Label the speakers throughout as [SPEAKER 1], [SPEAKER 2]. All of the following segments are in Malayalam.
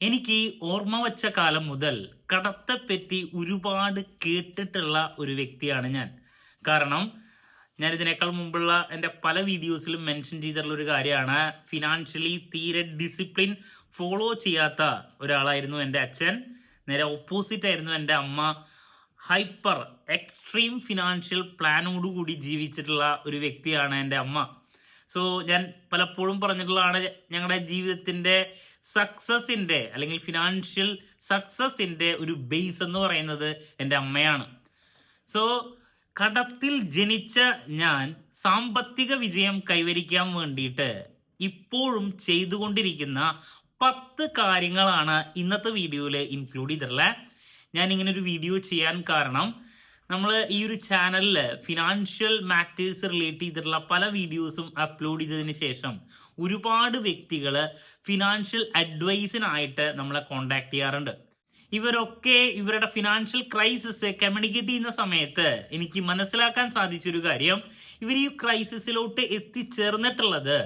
[SPEAKER 1] എനിക്ക് ഓർമ്മ വച്ച കാലം മുതൽ കടത്തെപ്പറ്റി ഒരുപാട് കേട്ടിട്ടുള്ള ഒരു വ്യക്തിയാണ് ഞാൻ. കാരണം ഞാൻ ഇതിനേക്കാൾ മുമ്പുള്ള എന്റെ പല വീഡിയോസിലും മെൻഷൻ ചെയ്തിട്ടുള്ള ഒരു കാര്യമാണ്. ഫിനാൻഷ്യലി തീരെ ഡിസിപ്ലിൻ ഫോളോ ചെയ്യാത്ത ഒരാളായിരുന്നു എന്റെ അച്ഛൻ. നേരെ ഓപ്പോസിറ്റ് ആയിരുന്നു എന്റെ അമ്മ. ഹൈപ്പർ എക്സ്ട്രീം ഫിനാൻഷ്യൽ പ്ലാനോടുകൂടി ജീവിച്ചിട്ടുള്ള ഒരു വ്യക്തിയാണ് എന്റെ അമ്മ. സോ ഞാൻ പലപ്പോഴും പറഞ്ഞിട്ടുള്ളതാണ് ഞങ്ങളുടെ ജീവിതത്തിന്റെ സക്സസിന്റെ അല്ലെങ്കിൽ ഫിനാൻഷ്യൽ സക്സസിന്റെ ഒരു ബേസ് എന്ന് പറയുന്നത് എന്റെ അമ്മയാണ്. സോ കടത്തിൽ ജനിച്ച ഞാൻ സാമ്പത്തിക വിജയം കൈവരിക്കാൻ വേണ്ടിയിട്ട് ഇപ്പോഴും ചെയ്തുകൊണ്ടിരിക്കുന്ന പത്ത് കാര്യങ്ങളാണ് ഇന്നത്തെ വീഡിയോയിൽ ഇൻക്ലൂഡ് ചെയ്തിട്ടുള്ളത്. ഞാൻ ഇങ്ങനെ ഒരു വീഡിയോ ചെയ്യാൻ കാരണം നമ്മൾ ഈ ഒരു ചാനലിൽ ഫിനാൻഷ്യൽ മാറ്റേഴ്സ് റിലേറ്റ് ചെയ്തിട്ടുള്ള പല വീഡിയോസും അപ്ലോഡ് ചെയ്തതിന് ശേഷം ഒരുപാട് വ്യക്തികൾ ഫിനാൻഷ്യൽ അഡ്വൈസിനായിട്ട് നമ്മളെ കോണ്ടാക്ട് ചെയ്യാറുണ്ട്. ഇവരൊക്കെ ഇവരുടെ ഫിനാൻഷ്യൽ ക്രൈസിസ് കമ്മ്യൂണിക്കേറ്റ് ചെയ്യുന്ന സമയത്ത് എനിക്ക് മനസ്സിലാക്കാൻ സാധിച്ചൊരു കാര്യം. ഇവർ ഈ ക്രൈസിസിലോട്ട് എത്തിച്ചേർന്നിട്ടുള്ളത്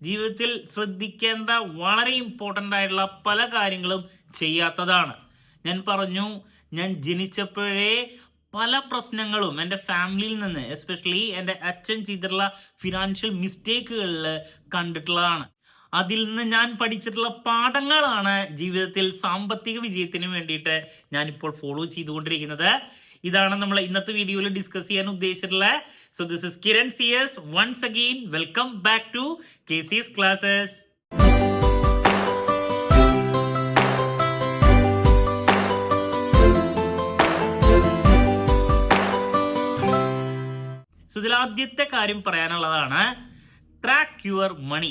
[SPEAKER 1] ജീവിതത്തിൽ ശ്രദ്ധിക്കേണ്ട വളരെ ഇമ്പോർട്ടന്റ് ആയിട്ടുള്ള പല കാര്യങ്ങളും ചെയ്യാത്തതാണ്. ഞാൻ പറഞ്ഞു ഞാൻ ജനിച്ചപ്പോഴേ പല പ്രശ്നങ്ങളും എന്റെ ഫാമിലിയിൽ നിന്ന് എസ്പെഷ്യലി എന്റെ അച്ഛൻ ചെയ്തിട്ടുള്ള ഫിനാൻഷ്യൽ മിസ്റ്റേക്കുകളിൽ കണ്ടിട്ടുള്ളതാണ്. അതിൽ നിന്ന് ഞാൻ പഠിച്ചിട്ടുള്ള പാഠങ്ങളാണ് ജീവിതത്തിൽ സാമ്പത്തിക വിജയത്തിന് വേണ്ടിയിട്ട് ഞാനിപ്പോൾ ഫോളോ ചെയ്തുകൊണ്ടിരിക്കുന്നത്. ഇതാണ് നമ്മൾ ഇന്നത്തെ വീഡിയോയിൽ ഡിസ്കസ് ചെയ്യാൻ ഉദ്ദേശിച്ചിട്ടുള്ള. So this is Kiran C S once again welcome back to K C S classes so ഇതിൽ ആദ്യത്തെ കാര്യം പറയാനുള്ളതാണ് ട്രാക്ക് യുവർ മണി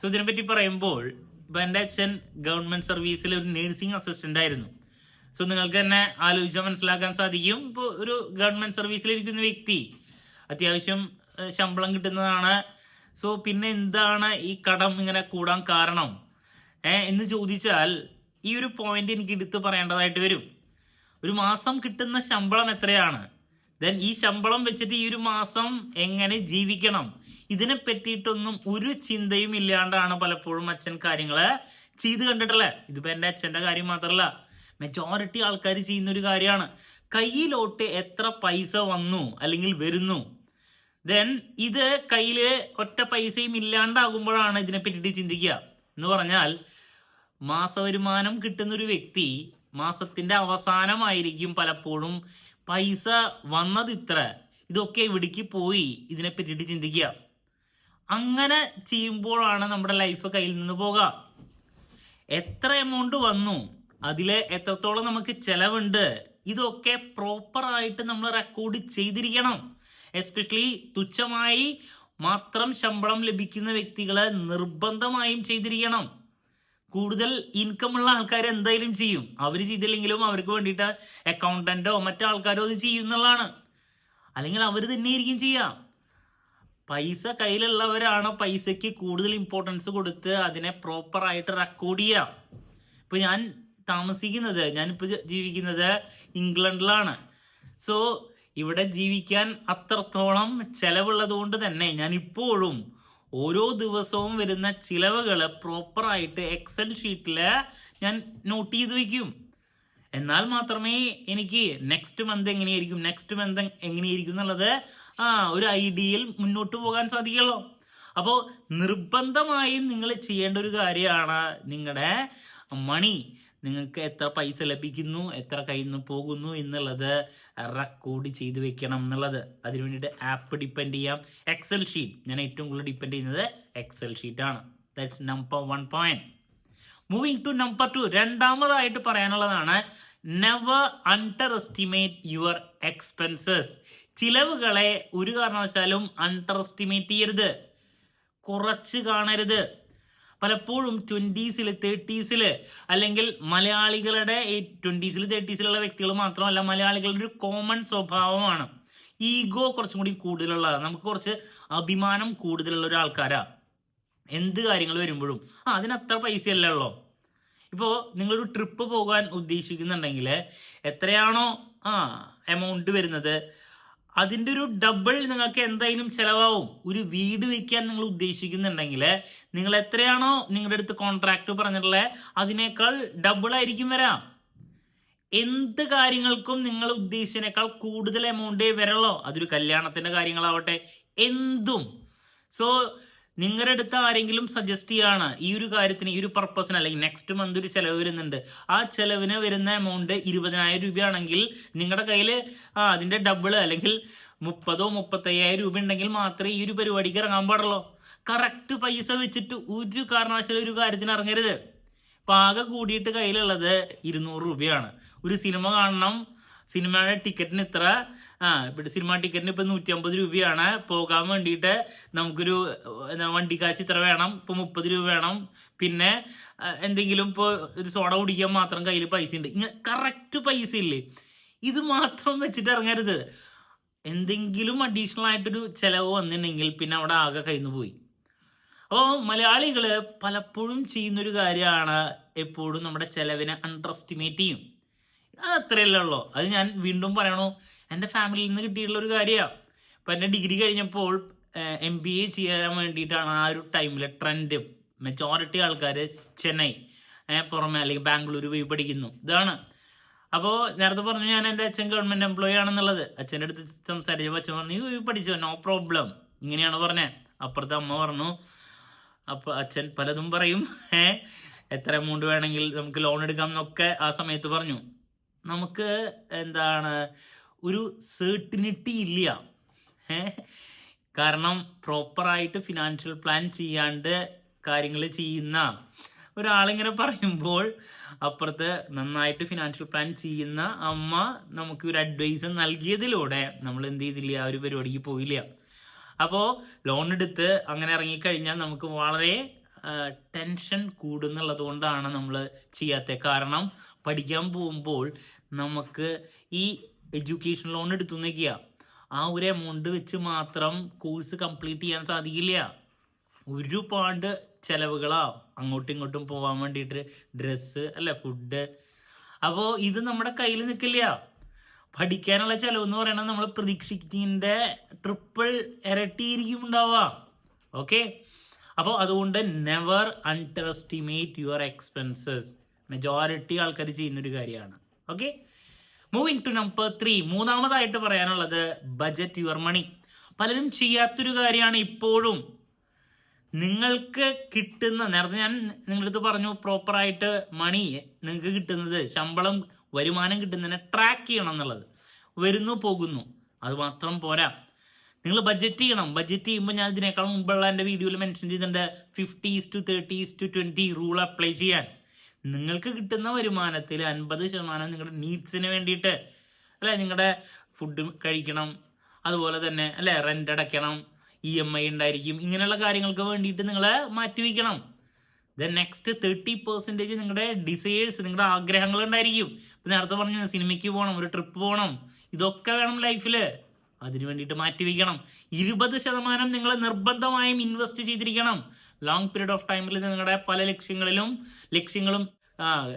[SPEAKER 1] സോ ഇതിനെപ്പറ്റി പറയുമ്പോൾ ഇപ്പം എന്റെ അച്ഛൻ ഗവൺമെന്റ് സർവീസിൽ ഒരു നേഴ്സിംഗ് അസിസ്റ്റന്റ് ആയിരുന്നു. സോ നിങ്ങൾക്ക് തന്നെ ആലോചിച്ചാൽ മനസ്സിലാക്കാൻ സാധിക്കും. ഇപ്പോൾ ഒരു ഗവൺമെന്റ് സർവീസിലിരിക്കുന്ന വ്യക്തി അത്യാവശ്യം ശമ്പളം കിട്ടുന്നതാണ്. സോ പിന്നെ എന്താണ് ഈ കടം ഇങ്ങനെ കൂടാൻ കാരണം? എന്ന് ചോദിച്ചാൽ ഈ ഒരു പോയിന്റ് എനിക്ക് എടുത്തു പറയേണ്ടതായിട്ട് വരും. ഒരു മാസം കിട്ടുന്ന ശമ്പളം എത്രയാണ്? ദെൻ ഈ ശമ്പളം വെച്ചിട്ട് ഈ ഒരു മാസം എങ്ങനെ ജീവിക്കണം? ഇതിനെ പറ്റിയിട്ടൊന്നും ഒരു ചിന്തയും ഇല്ലാണ്ടാണ് പലപ്പോഴും അച്ഛൻ കാര്യങ്ങൾ ചെയ്ത് കണ്ടിട്ടല്ലേ? ഇതിപ്പോ എന്റെ അച്ഛന്റെ കാര്യം മാത്രമല്ല മെജോറിറ്റി ആൾക്കാർ ചെയ്യുന്ന ഒരു കാര്യമാണ്. കയ്യിലോട്ട് എത്ര പൈസ വന്നു അല്ലെങ്കിൽ വരുന്നു? ദെൻ ഇത് കയ്യിൽ ഒറ്റ പൈസയും ഇല്ലാണ്ടാകുമ്പോഴാണ് ഇതിനെ പറ്റിയിട്ട് ചിന്തിക്കുക. എന്ന് പറഞ്ഞാൽ മാസവരുമാനം കിട്ടുന്ന ഒരു വ്യക്തി മാസത്തിന്റെ അവസാനമായിരിക്കും പലപ്പോഴും പൈസ വന്നത് ഇത്ര. ഇതൊക്കെ ഇവിടേക്ക് പോയി. ഇതിനെ പറ്റിയിട്ട് ചിന്തിക്കുക. അങ്ങനെ ചെയ്യുമ്പോഴാണ് നമ്മുടെ ലൈഫ് കയ്യിൽ നിന്ന് പോകാം എത്ര എമൗണ്ട് വന്നു? അതിൽ എത്രത്തോളം നമുക്ക് ചെലവുണ്ട്? ഇതൊക്കെ പ്രോപ്പറായിട്ട് നമ്മൾ റെക്കോർഡ് ചെയ്തിരിക്കണം. എസ്പെഷ്യലി തുച്ഛമായി മാത്രം ശമ്പളം ലഭിക്കുന്ന വ്യക്തികളെ നിർബന്ധമായും ചെയ്തിരിക്കണം. കൂടുതൽ ഇൻകം ഉള്ള ആൾക്കാർ എന്തായാലും ചെയ്യും. അവർ ചെയ്തില്ലെങ്കിലും അവർക്ക് വേണ്ടിയിട്ട് അക്കൗണ്ടന്റോ മറ്റാൾക്കാരോ അത് ചെയ്യും എന്നുള്ളതാണ്. അല്ലെങ്കിൽ അവർ തന്നെയായിരിക്കും ചെയ്യാം. പൈസ കയ്യിലുള്ളവരാണ് പൈസയ്ക്ക് കൂടുതൽ ഇമ്പോർട്ടൻസ് കൊടുത്ത് അതിനെ പ്രോപ്പറായിട്ട് റെക്കോർഡ് ചെയ്യുക ഇപ്പൊ ഞാൻ താമസിക്കുന്നത് ഞാനിപ്പോൾ ജീവിക്കുന്നത് ഇംഗ്ലണ്ടിലാണ്. സോ ഇവിടെ ജീവിക്കാൻ അത്രത്തോളം ചെലവുള്ളത് കൊണ്ട് തന്നെ ഞാൻ ഇപ്പോഴും ഓരോ ദിവസവും വരുന്ന ചിലവുകൾ പ്രോപ്പറായിട്ട് എക്സൽ ഷീറ്റിൽ ഞാൻ നോട്ട് ചെയ്ത് വയ്ക്കും എന്നാൽ മാത്രമേ എനിക്ക് നെക്സ്റ്റ് മന്ത് എങ്ങനെയായിരിക്കും നെക്സ്റ്റ് മന്ത് എങ്ങനെയായിരിക്കും എന്നുള്ളത് ആ ഒരു ഐഡിയയിൽ മുന്നോട്ട് പോകാൻ സാധിക്കുള്ളൂ. അപ്പോൾ നിർബന്ധമായും നിങ്ങൾ ചെയ്യേണ്ട ഒരു കാര്യമാണ് നിങ്ങളുടെ മണി നിങ്ങൾക്ക് എത്ര പൈസ ലഭിക്കുന്നു എത്ര കയ്യിൽ നിന്ന് പോകുന്നു എന്നുള്ളത് റെക്കോർഡ് ചെയ്ത് വെക്കണം എന്നുള്ളത്. അതിനു വേണ്ടിയിട്ട് ആപ്പ് ഡിപ്പെൻഡ് ചെയ്യാം. എക്സൽ ഷീറ്റ് ഞാൻ ഏറ്റവും കൂടുതൽ ഡിപ്പെൻഡ് ചെയ്യുന്നത് എക്സൽ ഷീറ്റ് ആണ്. That's number one point moving to number two രണ്ടാമതായിട്ട് പറയാനുള്ളതാണ് never underestimate your expenses ചിലവുകളെ ഒരു കാരണവശാലും അണ്ടർ എസ്റ്റിമേറ്റ് ചെയ്യരുത്. കുറച്ച് കാണരുത്. പലപ്പോഴും ട്വന്റീസിൽ തേർട്ടീസിൽ അല്ലെങ്കിൽ മലയാളികളുടെ ഈ ട്വന്റീസിൽ തേർട്ടീസിലുള്ള വ്യക്തികൾ മാത്രമല്ല മലയാളികളുടെ ഒരു കോമൺ സ്വഭാവമാണ്. ഈഗോ കുറച്ചും കൂടി കൂടുതലുള്ളതാണ്. നമുക്ക് കുറച്ച് അഭിമാനം കൂടുതലുള്ള ഒരു ആൾക്കാരാ. എന്ത് കാര്യങ്ങൾ വരുമ്പോഴും. ആ അതിനത്ര പൈസയല്ലേ ഉള്ളോ? ഇപ്പോൾ നിങ്ങളൊരു ട്രിപ്പ് പോകാൻ ഉദ്ദേശിക്കുന്നുണ്ടെങ്കിൽ എത്രയാണോ ആ എമൗണ്ട് വരുന്നത്? അതിന്റെ ഒരു ഡബിൾ നിങ്ങൾക്ക് എന്തായാലും ചിലവാവും. ഒരു വീട് വയ്ക്കാൻ നിങ്ങൾ ഉദ്ദേശിക്കുന്നുണ്ടെങ്കിൽ നിങ്ങൾ എത്രയാണോ നിങ്ങളുടെ അടുത്ത് കോൺട്രാക്ട് പറഞ്ഞിട്ടുള്ളത് അതിനേക്കാൾ ഡബിൾ ആയിരിക്കും വരാം. എന്ത് കാര്യങ്ങൾക്കും നിങ്ങൾ ഉദ്ദേശിച്ചതിനേക്കാൾ കൂടുതൽ എമൗണ്ടേ വരള്ളോ അതൊരു കല്യാണത്തിന്റെ കാര്യങ്ങളാവട്ടെ എന്തും. സോ നിങ്ങളുടെ അടുത്ത് ആരെങ്കിലും സജസ്റ്റ് ചെയ്യാണ് ഈ ഒരു കാര്യത്തിന് ഈ ഒരു പർപ്പസിന് അല്ലെങ്കിൽ നെക്സ്റ്റ് മന്ത് ഒരു ചിലവ് വരുന്നുണ്ട്. ആ ചിലവിന് വരുന്ന എമൗണ്ട് ഇരുപതിനായിരം രൂപയാണെങ്കിൽ നിങ്ങളുടെ കയ്യിൽ ആ അതിന്റെ ഡബിൾ അല്ലെങ്കിൽ മുപ്പതോ മുപ്പത്തയ്യായിരം രൂപ ഉണ്ടെങ്കിൽ മാത്രമേ ഈ ഒരു പരിപാടിക്ക് ഇറങ്ങാൻ പാടുള്ളൂ. കറക്റ്റ് പൈസ വെച്ചിട്ട് ഒരു കാരണവശാലും ഒരു കാര്യത്തിന് ഇറങ്ങരുത്. ആകെ കൂടിയിട്ട് കയ്യിലുള്ളത് ഇരുന്നൂറ് രൂപയാണ്. ഒരു സിനിമ കാണണം സിനിമയുടെ ടിക്കറ്റിന് ഇത്ര ആ ഇവിടെ സിനിമ ടിക്കറ്റിന് ഇപ്പൊ നൂറ്റി അമ്പത് രൂപയാണ്. പോകാൻ വേണ്ടിയിട്ട് നമുക്കൊരു എന്താ, വണ്ടിക്കാശ് ഇത്ര വേണം ഇപ്പൊ മുപ്പത് രൂപ വേണം. പിന്നെ എന്തെങ്കിലും ഇപ്പോൾ ഒരു സോഡ കുടിക്കാൻ മാത്രം കയ്യിൽ പൈസ ഉണ്ട്. ഇങ്ങനെ കറക്റ്റ് പൈസ ഇല്ലേ? ഇത് മാത്രം വെച്ചിട്ട് ഇറങ്ങരുത്. എന്തെങ്കിലും അഡീഷണൽ ആയിട്ടൊരു ചിലവ് വന്നിട്ടുണ്ടെങ്കിൽ പിന്നെ അവിടെ ആകെ കയ്യിൽ പോയി. അപ്പോൾ മലയാളികൾ പലപ്പോഴും ചെയ്യുന്നൊരു കാര്യമാണ് എപ്പോഴും നമ്മുടെ ചിലവിനെ അണ്ടർ എസ്റ്റിമേറ്റ് ചെയ്യും. അത് അത്രയല്ലേ ഉള്ളൂ. അത് ഞാൻ വീണ്ടും പറയണു. എന്റെ ഫാമിലിയിൽ നിന്ന് കിട്ടിയിട്ടുള്ള ഒരു കാര്യമാണ് ഇപ്പം എന്റെ ഡിഗ്രി കഴിഞ്ഞപ്പോൾ എം ബി എ ചെയ്യാൻ വേണ്ടിയിട്ടാണ് ആ ഒരു ടൈമിൽ ട്രെൻഡ് മെജോറിറ്റി ആൾക്കാർ ചെന്നൈ പുറമെ അല്ലെങ്കിൽ ബാംഗ്ലൂർ പോയി പഠിക്കുന്നു. ഇതാണ്. അപ്പോൾ നേരത്തെ പറഞ്ഞു ഞാൻ എന്റെ അച്ഛൻ ഗവൺമെന്റ് എംപ്ലോയി ആണെന്നുള്ളത്. അച്ഛന്റെ അടുത്ത് സംസാരിച്ചപ്പോൾ അച്ഛൻ പറഞ്ഞു നീ പഠിച്ചോ? നോ പ്രോബ്ലം ഇങ്ങനെയാണ് പറഞ്ഞത് അപ്പുറത്തെ അമ്മ പറഞ്ഞു അപ്പോൾ അച്ഛൻ പലതും പറയും. എത്ര എമൗണ്ട് വേണമെങ്കിൽ നമുക്ക് ലോൺ എടുക്കാം എന്നൊക്കെ ആ സമയത്ത് പറഞ്ഞു. നമുക്ക് എന്താണ് ഒരു സെർട്ടിനിറ്റി ഇല്ല. കാരണം പ്രോപ്പറായിട്ട് ഫിനാൻഷ്യൽ പ്ലാൻ ചെയ്യാണ്ട് കാര്യങ്ങൾ ചെയ്യുന്ന ഒരാളിങ്ങനെ പറയുമ്പോൾ അപ്പുറത്ത് നന്നായിട്ട് ഫിനാൻഷ്യൽ പ്ലാൻ ചെയ്യുന്ന അമ്മ നമുക്ക് ഒരു അഡ്വൈസ് നൽകിയതിലൂടെ നമ്മൾ എന്ത് ചെയ്തില്ല ആ ഒരു പരിപാടിക്ക് പോയില്ല. അപ്പോൾ ലോൺ എടുത്ത് അങ്ങനെ ഇറങ്ങിക്കഴിഞ്ഞാൽ നമുക്ക് വളരെ ടെൻഷൻ കൂടുന്നുള്ളത് കൊണ്ടാണ് നമ്മൾ ചെയ്യാത്തത്. കാരണം പഠിക്കാൻ പോകുമ്പോൾ നമുക്ക് ഈ എഡ്യൂക്കേഷൻ ലോൺ എടുത്തു ആ ഒരു എമൗണ്ട് വെച്ച് മാത്രം കോഴ്സ് കംപ്ലീറ്റ് ചെയ്യാൻ സാധിക്കില്ല. ഒരുപാട് ചെലവുകളാ അങ്ങോട്ടും ഇങ്ങോട്ടും പോകാൻ വേണ്ടിയിട്ട് ഡ്രസ്സ് അല്ല ഫുഡ് അപ്പോൾ ഇത് നമ്മുടെ കയ്യിൽ നിൽക്കില്ല. പഠിക്കാനുള്ള ചിലവ് എന്ന് പറയുന്നത് നമ്മൾ പ്രതീക്ഷിക്കുന്നതിന്റെ ട്രിപ്പിൾ ഇരട്ടിയിരിക്കും ഉണ്ടാവുക. ഓക്കെ അപ്പോൾ അതുകൊണ്ട് never underestimate your expenses majority ആൾക്കാർ ചെയ്യുന്നൊരു കാര്യമാണ്. Okay moving to number three മൂന്നാമതായിട്ട് പറയാനുള്ളത് ബജറ്റ് യുവർ മണി പലരും ചെയ്യാത്തൊരു കാര്യമാണ് ഇപ്പോഴും. നിങ്ങൾക്ക് കിട്ടുന്ന നേരത്തെ ഞാൻ നിങ്ങളുടെ അടുത്ത് പറഞ്ഞു പ്രോപ്പറായിട്ട് മണി നിങ്ങൾക്ക് കിട്ടുന്നത് ശമ്പളം വരുമാനം കിട്ടുന്നതിനെ ട്രാക്ക് ചെയ്യണം എന്നുള്ളത്. വരുന്നു പോകുന്നു. അത് മാത്രം പോരാ. നിങ്ങൾ ബഡ്ജറ്റ് ചെയ്യണം. ബഡ്ജറ്റ് ചെയ്യുമ്പോൾ ഞാൻ ഇതിനേക്കാൾ മുമ്പുള്ള എന്റെ വീഡിയോയിൽ മെൻഷൻ ചെയ്തിട്ടുണ്ട് fifty to thirty to twenty rule apply ചെയ്യാൻ. നിങ്ങൾക്ക് കിട്ടുന്ന വരുമാനത്തിൽ അൻപത് ശതമാനം നിങ്ങളുടെ നീഡ്സിന് വേണ്ടിയിട്ട് അല്ലെ? നിങ്ങളുടെ ഫുഡ് കഴിക്കണം അതുപോലെ തന്നെ അല്ലെ? റെന്റ് അടയ്ക്കണം ഇ എം ഐ ഉണ്ടായിരിക്കും ഇങ്ങനെയുള്ള കാര്യങ്ങൾക്ക് വേണ്ടിയിട്ട് നിങ്ങൾ മാറ്റിവെക്കണം ദ നെക്സ്റ്റ് തേർട്ടി പെർസെന്റേജ് നിങ്ങളുടെ ഡിസയേഴ്സ് നിങ്ങളുടെ ആഗ്രഹങ്ങൾ ഉണ്ടായിരിക്കും. ഇപ്പം നേരത്തെ പറഞ്ഞു സിനിമയ്ക്ക് പോകണം ഒരു ട്രിപ്പ് പോകണം ഇതൊക്കെ വേണം ലൈഫിൽ അതിന് വേണ്ടിയിട്ട് മാറ്റിവെക്കണം ഇരുപത് ശതമാനം നിങ്ങൾ നിർബന്ധമായും ഇൻവെസ്റ്റ് ചെയ്തിരിക്കണം. ലോങ് പീരീഡ് ഓഫ് ടൈമിൽ നിങ്ങളുടെ പല ലക്ഷ്യങ്ങളിലും ലക്ഷ്യങ്ങളും ആ,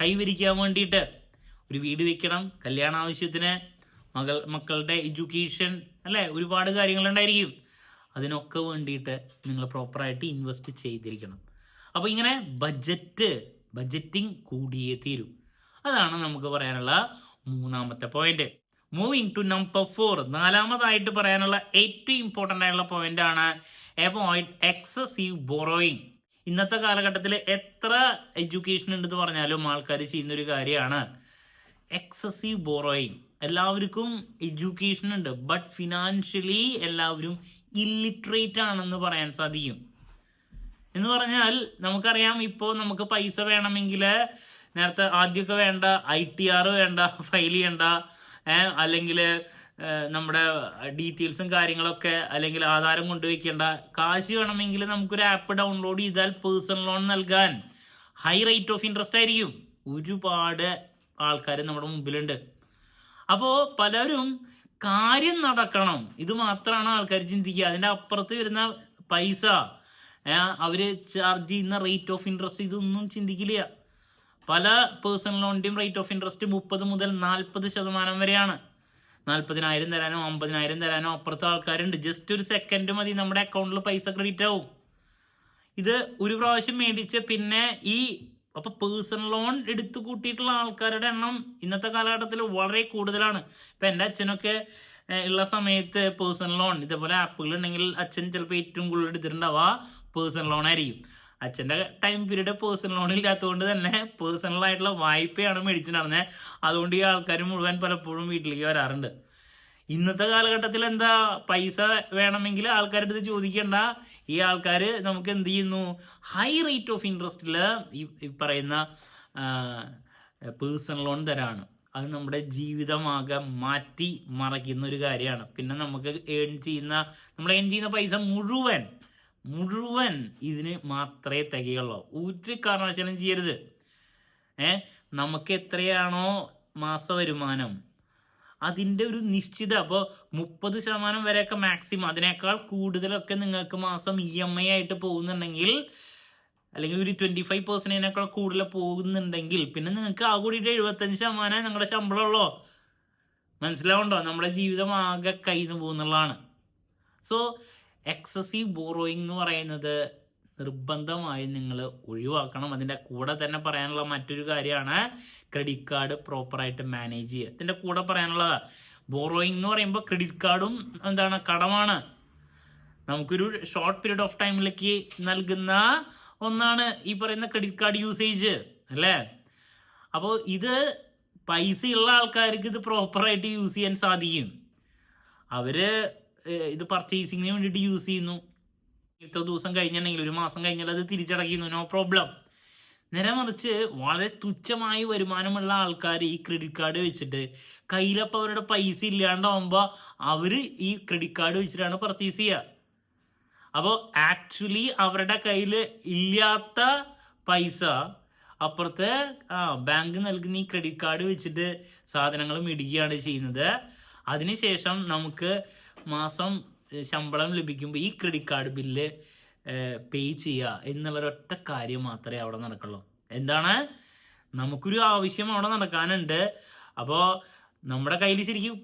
[SPEAKER 1] കൈവരിക്കാൻ വേണ്ടിയിട്ട് ഒരു വീട് വെക്കണം കല്യാണ ആവശ്യത്തിന് മകൾ മക്കളുടെ എഡ്യൂക്കേഷൻ അല്ലേ? ഒരുപാട് കാര്യങ്ങളുണ്ടായിരിക്കും. അതിനൊക്കെ വേണ്ടിയിട്ട് നിങ്ങൾ പ്രോപ്പറായിട്ട് ഇൻവെസ്റ്റ് ചെയ്തിരിക്കണം. അപ്പോൾ ഇങ്ങനെ ബജറ്റ് ബജറ്റിംഗ് കൂടിയേ തീരൂ. അതാണ് നമുക്ക് പറയാനുള്ള മൂന്നാമത്തെ point moving to number four നാലാമതായിട്ട് പറയാനുള്ള ഏറ്റവും ഇമ്പോർട്ടന്റ് ആയിട്ടുള്ള പോയിന്റ് ആണ് അവോയ്ഡ് എക്സസീവ് ബോറോയിങ് ഇന്നത്തെ കാലഘട്ടത്തിൽ എത്ര എഡ്യൂക്കേഷൻ ഉണ്ടെന്ന് പറഞ്ഞാലും ആൾക്കാർ ചെയ്യുന്ന ഒരു കാര്യമാണ് എക്സസീവ് ബോറോയിങ് എല്ലാവർക്കും എഡ്യൂക്കേഷൻ ഉണ്ട് ബട്ട് ഫിനാൻഷ്യലി എല്ലാവരും ഇല്ലിറ്ററേറ്റ് ആണെന്ന് പറയാൻ സാധിക്കും. എന്ന് പറഞ്ഞാൽ നമുക്കറിയാം ഇപ്പോൾ നമുക്ക് പൈസ വേണമെങ്കിൽ നേരത്തെ ആദ്യമൊക്കെ വേണ്ട ഐ ടി ആർ വേണ്ട ഫയൽ ചെയ്യണ്ട അല്ലെങ്കിൽ നമ്മുടെ ഡീറ്റെയിൽസും കാര്യങ്ങളൊക്കെ അല്ലെങ്കിൽ ആധാരം കൊണ്ടുവയ്ക്കേണ്ട. കാശ് വേണമെങ്കിൽ നമുക്കൊരു ആപ്പ് ഡൗൺലോഡ് ചെയ്താൽ പേഴ്സണൽ ലോൺ നൽകാൻ ഹൈ റേറ്റ് ഓഫ് ഇൻട്രസ്റ്റ് ആയിരിക്കും. ഒരുപാട് ആൾക്കാർ നമ്മുടെ മുമ്പിലുണ്ട്. അപ്പോൾ പലരും കാര്യം നടക്കണം. ഇത് മാത്രമാണ് ആൾക്കാർ ചിന്തിക്കുക. അതിന്റെ അപ്പുറത്ത് വരുന്ന പൈസ അവർ ചാർജ് ചെയ്യുന്ന റേറ്റ് ഓഫ് ഇൻട്രസ്റ്റ് ഇതൊന്നും ചിന്തിക്കില്ല. പല പേഴ്സണൽ ലോണിന്റെയും റേറ്റ് ഓഫ് ഇൻട്രസ്റ്റ് മുപ്പത് മുതൽ നാൽപ്പത് ശതമാനം വരെയാണ്. നാൽപ്പതിനായിരം തരാനോ അമ്പതിനായിരം തരാനോ അപ്പുറത്തെ ആൾക്കാരുണ്ട്. ജസ്റ്റ് ഒരു സെക്കൻഡ് മതി നമ്മുടെ അക്കൗണ്ടിൽ പൈസ ക്രെഡിറ്റ് ആവും. ഇത് ഒരു പ്രാവശ്യം മേടിച്ച് പിന്നെ ഈ അപ്പൊ പേഴ്സണൽ ലോൺ എടുത്തു കൂട്ടിയിട്ടുള്ള ആൾക്കാരുടെ എണ്ണം ഇന്നത്തെ കാലഘട്ടത്തിൽ വളരെ കൂടുതലാണ്. ഇപ്പൊ എന്റെ അച്ഛനൊക്കെ ഉള്ള സമയത്ത് പേഴ്സണൽ ലോൺ ഇതേപോലെ ആപ്പുകൾ ഉണ്ടെങ്കിൽ അച്ഛൻ ചിലപ്പോൾ ഏറ്റവും കൂടുതൽ എടുത്തിട്ടുണ്ടാവുക പേഴ്സണൽ ലോൺ ആയിരിക്കും. അച്ഛന്റെ ടൈം പീരീഡ് പേഴ്സണൽ ലോൺ ഇല്ലാത്തതുകൊണ്ട് തന്നെ പേഴ്സണൽ ആയിട്ടുള്ള വായ്പയാണ് നടന്നത് അതുകൊണ്ട് ഈ ആൾക്കാർ മുഴുവൻ പലപ്പോഴും വീട്ടിലേക്ക് വരാറുണ്ട്. ഇന്നത്തെ കാലഘട്ടത്തിൽ എന്താ പൈസ വേണമെങ്കിൽ ആൾക്കാരുടെ അടുത്ത് ചോദിക്കേണ്ട. ഈ ആൾക്കാർ നമുക്ക് എന്ത് ചെയ്യുന്നു? ഹൈ റേറ്റ് ഓഫ് ഇൻട്രസ്റ്റിൽ ഈ പറയുന്ന പേഴ്സണൽ ലോൺ തരാണ്. അത് നമ്മുടെ ജീവിതമാകെ മാറ്റി മറയ്ക്കുന്ന ഒരു കാര്യമാണ്. പിന്നെ നമുക്ക് ഏൺ ചെയ്യുന്ന നമ്മൾ ഏൺ ചെയ്യുന്ന പൈസ മുഴുവൻ മുഴുവൻ ഇതിന് മാത്രമേ തികയുള്ളൂ. ഒരു കാരണവശാലും ചെയ്യരുത്. ഏ? നമുക്ക് എത്രയാണോ മാസ വരുമാനം അതിന്റെ ഒരു നിശ്ചിത അപ്പോൾ മുപ്പത് ശതമാനം വരെയൊക്കെ മാക്സിമം അതിനേക്കാൾ കൂടുതലൊക്കെ നിങ്ങൾക്ക് മാസം ഇ എം ഐ ആയിട്ട് പോകുന്നുണ്ടെങ്കിൽ അല്ലെങ്കിൽ ഒരു ട്വന്റി ഫൈവ് പേഴ്സന്റേജിനേക്കാൾ കൂടുതൽ പോകുന്നുണ്ടെങ്കിൽ പിന്നെ നിങ്ങൾക്ക് ആ കൂടിയിട്ട് എഴുപത്തഞ്ച് ശതമാനം നിങ്ങളുടെ ശമ്പളമുള്ളോ. മനസ്സിലാവുണ്ടോ നമ്മുടെ ജീവിതം ആകെ കയ്യിൽ നിന്ന് പോകുന്നുള്ളതാണ്. സോ എക്സസീവ് ബോറോയിങ് എന്ന് പറയുന്നത് നിർബന്ധമായും നിങ്ങൾ ഒഴിവാക്കണം. അതിന്റെ കൂടെ തന്നെ പറയാനുള്ള മറ്റൊരു കാര്യമാണ് ക്രെഡിറ്റ് കാർഡ് പ്രോപ്പറായിട്ട് മാനേജ് ചെയ്യുക. ഇതിന്റെ കൂടെ പറയാനുള്ളത്. ബോറോയിങ് എന്ന് പറയുമ്പോൾ ക്രെഡിറ്റ് കാർഡും എന്താണ് കടമാണ്. നമുക്കൊരു ഷോർട്ട് പീരീഡ് ഓഫ് ടൈമിലേക്ക് നൽകുന്ന ഒന്നാണ് ഈ പറയുന്ന ക്രെഡിറ്റ് കാർഡ് യൂസേജ് അല്ലേ? അപ്പോൾ ഇത് പൈസയുള്ള ആൾക്കാർക്ക് ഇത് പ്രോപ്പറായിട്ട് യൂസ് ചെയ്യാൻ സാധിക്കും. ഏഹ്, ഇത് പർച്ചേസിങ്ങിന് വേണ്ടിയിട്ട് യൂസ് ചെയ്യുന്നു. ഇത്ര ദിവസം കഴിഞ്ഞിട്ടുണ്ടെങ്കിൽ ഒരു മാസം കഴിഞ്ഞാൽ അത് തിരിച്ചടയ്ക്കുന്നു നോ പ്രോബ്ലം നേരെ മറിച്ച് വളരെ തുച്ഛമായി വരുമാനമുള്ള ആൾക്കാർ ഈ ക്രെഡിറ്റ് കാർഡ് വെച്ചിട്ട് കയ്യിലപ്പോൾ അവരുടെ പൈസ ഇല്ലാണ്ടാവുമ്പോൾ അവർ ഈ ക്രെഡിറ്റ് കാർഡ് വെച്ചിട്ടാണ് പർച്ചേസ് ചെയ്യുക. അപ്പോൾ ആക്ച്വലി അവരുടെ കയ്യിൽ ഇല്ലാത്ത പൈസ അപ്പുറത്തെ ആ ബാങ്ക് നൽകുന്ന ഈ ക്രെഡിറ്റ് കാർഡ് വെച്ചിട്ട് സാധനങ്ങൾ മേടിക്കുകയാണ് ചെയ്യുന്നത്. അതിനുശേഷം നമുക്ക് മാസം ശമ്പളം ലഭിക്കുമ്പോൾ ഈ ക്രെഡിറ്റ് കാർഡ് ബില്ല് പേ ചെയ്യുക എന്നുള്ളൊരൊറ്റ കാര്യം മാത്രമേ അവിടെ നടക്കുള്ളൂ. എന്താണ്? നമുക്കൊരു ആവശ്യം അവിടെ നടക്കാനുണ്ട്. അപ്പോൾ നമ്മുടെ കയ്യിൽ ശരിക്കും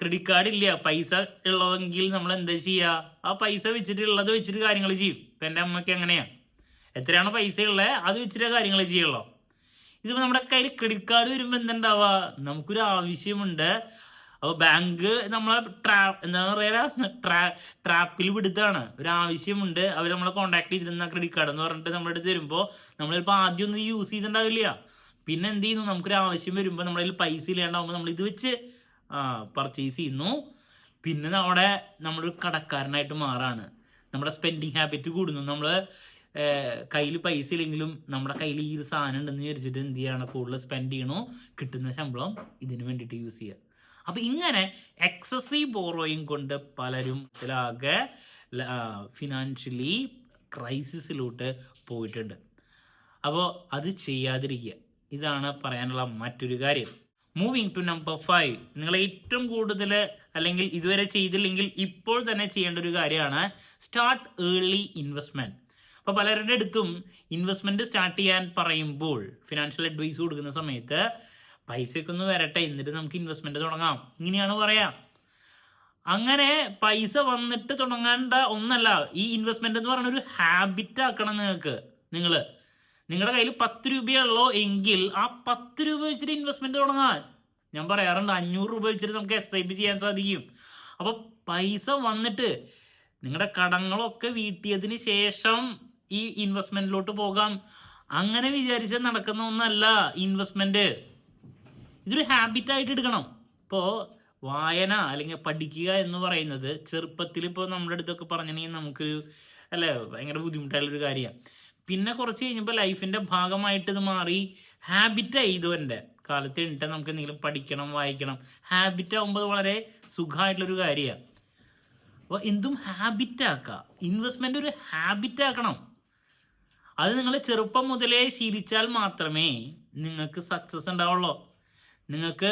[SPEAKER 1] ക്രെഡിറ്റ് കാർഡ് ഇല്ല. പൈസ ഉള്ളതെങ്കിൽ നമ്മൾ എന്താ ചെയ്യുക ആ പൈസ വെച്ചിട്ട് ഉള്ളത് വെച്ചിട്ട് കാര്യങ്ങൾ ചെയ്യും. ഇപ്പം എന്റെ അമ്മയ്ക്ക് എങ്ങനെയാണ് എത്രയാണ് പൈസ ഉള്ളത് അത് വെച്ചിട്ട് കാര്യങ്ങൾ ചെയ്യുള്ളൂ. ഇതിപ്പോൾ നമ്മുടെ കയ്യിൽ ക്രെഡിറ്റ് കാർഡ് വരുമ്പോൾ എന്തുണ്ടാവുക നമുക്കൊരു ആവശ്യമുണ്ട്. അപ്പോൾ ബാങ്ക് നമ്മളെ ട്രാ എന്താ പറയുക ട്രാ ട്രാപ്പിൽ വിടുത്താണ് ഒരു ആവശ്യമുണ്ട് അവർ നമ്മളെ കോൺടാക്ട് ചെയ്തിരുന്ന ക്രെഡിറ്റ് കാർഡ് എന്ന് പറഞ്ഞിട്ട് നമ്മുടെ വരുമ്പോൾ നമ്മൾ ആദ്യം ഒന്നും യൂസ് ചെയ്തിട്ടുണ്ടാവില്ല. പിന്നെ എന്ത് ചെയ്യുന്നു? നമുക്കൊരു ആവശ്യം വരുമ്പോൾ നമ്മളിൽ പൈസ ഇല്ലാണ്ടാവുമ്പോൾ നമ്മൾ ഇത് വെച്ച് പർച്ചേസ് ചെയ്യുന്നു. പിന്നെ നമ്മുടെ നമ്മളൊരു കടക്കാരനായിട്ട് മാറാണ്. നമ്മുടെ സ്പെൻഡിങ് ഹാബിറ്റ് കൂടുന്നു. നമ്മൾ കയ്യിൽ പൈസ ഇല്ലെങ്കിലും നമ്മുടെ കയ്യിൽ ഈ ഒരു സാധനം ഉണ്ടെന്ന് വിചാരിച്ചിട്ട് എന്ത് ചെയ്യാണ്? കൂടുതൽ സ്പെൻഡ് ചെയ്യണോ. കിട്ടുന്ന ശമ്പളം ഇതിന് വേണ്ടിയിട്ട് യൂസ് ചെയ്യുക അപ്പം ഇങ്ങനെ എക്സസീവ് ബോറോയിങ് കൊണ്ട് പലരും ഇതിലാകെ ഫിനാൻഷ്യലി ക്രൈസിസിലോട്ട് പോയിട്ടുണ്ട്. അപ്പോൾ അത് ചെയ്യാതിരിക്കുക. ഇതാണ് പറയാനുള്ള മറ്റൊരു കാര്യം. മൂവിങ് ടു നമ്പർ ഫൈവ് നിങ്ങൾ ഏറ്റവും കൂടുതൽ അല്ലെങ്കിൽ ഇതുവരെ ചെയ്തില്ലെങ്കിൽ ഇപ്പോൾ തന്നെ ചെയ്യേണ്ട ഒരു കാര്യമാണ് സ്റ്റാർട്ട് ഏർലി ഇൻവെസ്റ്റ്മെന്റ് അപ്പോൾ പലരുടെ അടുത്തും ഇൻവെസ്റ്റ്മെന്റ് സ്റ്റാർട്ട് ചെയ്യാൻ പറയുമ്പോൾ ഫിനാൻഷ്യൽ അഡ്വൈസ് കൊടുക്കുന്ന സമയത്ത് പൈസയൊക്കെ ഒന്ന് വരട്ടെ എന്നിട്ട് നമുക്ക് ഇൻവെസ്റ്റ്മെന്റ് തുടങ്ങാം. ഇങ്ങനെയാണ് പറയാം. അങ്ങനെ പൈസ വന്നിട്ട് തുടങ്ങേണ്ട ഒന്നല്ല ഈ ഇൻവെസ്റ്റ്മെന്റ് എന്ന് പറയുന്ന ഒരു ഹാബിറ്റ് ആക്കണം നിങ്ങൾക്ക് നിങ്ങൾ നിങ്ങളുടെ കയ്യിൽ പത്ത് രൂപയുള്ളോ എങ്കിൽ ആ പത്ത് രൂപ വെച്ചിട്ട് ഇൻവെസ്റ്റ്മെന്റ് തുടങ്ങാൻ ഞാൻ പറയാറുണ്ട് അഞ്ഞൂറ് രൂപ വെച്ചിട്ട് നമുക്ക് എസ് ഐ പി ചെയ്യാൻ സാധിക്കും. അപ്പോൾ പൈസ വന്നിട്ട് നിങ്ങളുടെ കടങ്ങളൊക്കെ വീട്ടിയതിന് ശേഷം ഈ ഇൻവെസ്റ്റ്മെന്റിലോട്ട് പോകാം. അങ്ങനെ വിചാരിച്ചാൽ നടക്കുന്ന ഒന്നല്ല ഇൻവെസ്റ്റ്മെന്റ് ഇതൊരു ഹാബിറ്റായിട്ട് എടുക്കണം. ഇപ്പോൾ വായന അല്ലെങ്കിൽ പഠിക്കുക എന്ന് പറയുന്നത് ചെറുപ്പത്തിൽ ഇപ്പോൾ നമ്മുടെ അടുത്തൊക്കെ പറഞ്ഞിട്ടുണ്ടെങ്കിൽ നമുക്ക് അല്ലേ ഭയങ്കര ബുദ്ധിമുട്ടായുള്ളൊരു കാര്യമാണ് പിന്നെ കുറച്ച് കഴിഞ്ഞപ്പോൾ ലൈഫിന്റെ ഭാഗമായിട്ട് ഇത് മാറി ഹാബിറ്റായി ഇതുവന്റെ കാലത്ത് എണ്ണിട്ട് നമുക്ക് എന്തെങ്കിലും പഠിക്കണം വായിക്കണം. ഹാബിറ്റ് ആകുമ്പോൾ വളരെ സുഖമായിട്ടുള്ളൊരു കാര്യമാണ് അപ്പോൾ എന്തും ഹാബിറ്റാക്കുക ഇൻവെസ്റ്റ്മെന്റ് ഒരു ഹാബിറ്റാക്കണം അത് നിങ്ങൾ ചെറുപ്പം മുതലേ ശീലിച്ചാൽ മാത്രമേ നിങ്ങൾക്ക് സക്സസ് ഉണ്ടാവുള്ളൂ നിങ്ങൾക്ക്